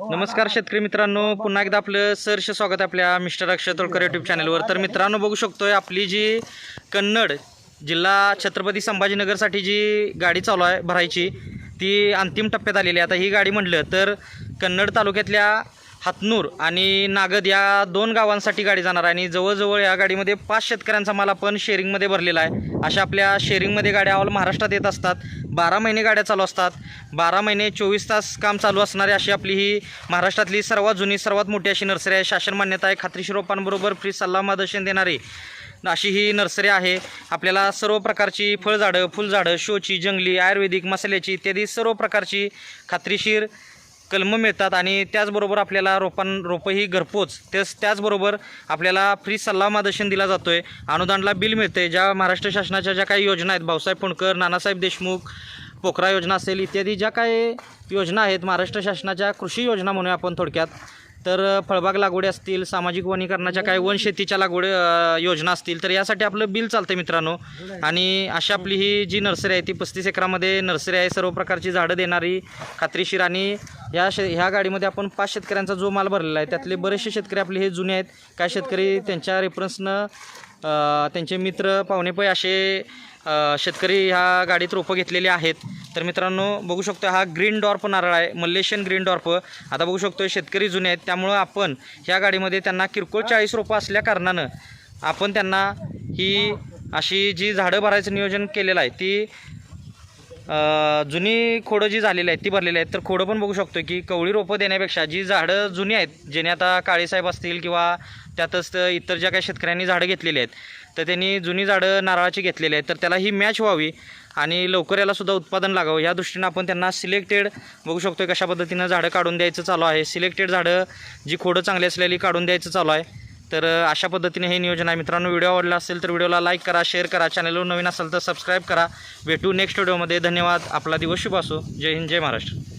नमस्कार शेतकरी मित्रांनो. पुन्हा एकदा आपलं सरश स्वागत आहे आपल्या मिस्टर अक्षय तोळकर यूट्यूब चॅनलवर तर मित्रांनो बघू शकतोय आपली जी कन्नड जिल्हा छत्रपती संभाजीनगरसाठी जी गाडी चालू आहे भरायची ती अंतिम टप्प्यात आलेली आहे. आता ही गाडी म्हटलं तर कन्नड तालुक्यातल्या हातनूर आणि नागद या दोन गावांसाठी गाडी जाणार आहे. आणि जवळजवळ या गाडीमध्ये पाच शेतकऱ्यांचा मला पण शेअरिंगमध्ये भरलेला आहे. अशा आपल्या शेअरिंगमध्ये गाड्या ऑल महाराष्ट्रात येत असतात. बारा महिने गाड्या चालू असतात. बारा महिने चोवीस तास काम चालू असणारी अशी आपली ही महाराष्ट्रातली सर्वात जुनी सर्वात मोठी अशी नर्सरी आहे. शासन मान्यता आहे. खात्रीशीर रोपांबरोबर फ्री सल्ला मार्गदर्शन देणारी अशी ही नर्सरी आहे. आपल्याला सर्व प्रकारची फळझाडं फुलझाडं शोची जंगली आयुर्वेदिक मसाल्याची इत्यादी सर्व प्रकारची खात्रीशीर कलमं मिळतात आणि त्याचबरोबर आपल्याला रोपां रोपं ही घरपोच. तेच त्याचबरोबर आपल्याला फ्री सल्ला मार्गदर्शन दिला जातो आहे अनुदानला बिल मिळते ज्या महाराष्ट्र शासनाच्या ज्या काही योजना आहेत भाऊसाहेब फुंडकर नानासाहेब देशमुख पोखरा योजना असेल इत्यादी ज्या काही योजना आहेत महाराष्ट्र शासनाच्या कृषी योजना म्हणूया आपण थोडक्यात तर फळबाग लागवडी असतील सामाजिक वनीकरणाच्या काही वनशेतीच्या लागवड योजना असतील तर यासाठी आपलं बिल चालतं मित्रांनो. आणि अशा आपली ही जी नर्सरी आहे ती पस्तीस एकरामध्ये नर्सरी आहे सर्व प्रकारची झाडं देणारी खात्रीशीर आणि या शे ह्या गाडीमध्ये आपण पाच शेतकऱ्यांचा जो माल भरलेला आहे त्यातले बरेचसे शेतकरी आपले हे जुने आहेत. काय शेतकरी त्यांच्या रेफरन्सनं त्यांचे मित्र पाहुणेपै असे शेतकरी ह्या गाडीत रोपं घेतलेले आहेत. तर मित्रांनो बघू शकतो हा ग्रीन डॉर्प नारळ आहे मल्लेशियन ग्रीन डॉर्प आता बघू शकतो शेतकरी जुने आहेत त्यामुळं आपण ह्या गाडीमध्ये त्यांना किरकोळ चाळीस रोपं असल्या कारणानं आपण त्यांना ही अशी जी झाडं भरायचं नियोजन केलेलं आहे ती जुनी खोडं जी झालेली आहेत ती भरलेली आहेत. तर खोडं पण बघू शकतो की कवळी रोपं देण्यापेक्षा जी झाडं जुनी आहेत ज्याने आता काळेसाहेब असतील किंवा त्यातच इतर ज्या काही शेतकऱ्यांनी झाडं घेतलेली आहेत तर त्यांनी जुनी झाडं नारळाची घेतलेली आहेत. तर त्याला ही मॅच व्हावी आणि लवकर यालासुद्धा उत्पादन लागावं. या दृष्टीनं आपण त्यांना सिलेक्टेड बघू शकतो कशा पद्धतीनं झाडं काढून द्यायचं चालू आहे. सिलेक्टेड झाडं जी खोडं चांगली असलेली काढून द्यायचं चालू आहे. तर अशा पद्धतीने हे नियोजन आहे. मित्रांनो व्हिडिओ आवडला असेल तर व्हिडिओला लाईक करा शेअर करा चॅनलवर नवीन असेल तर सबस्क्राईब करा. भेटू नेक्स्ट व्हिडिओमध्ये. धन्यवाद. आपला दिवस शुभ असो. जय हिंद जय महाराष्ट्र.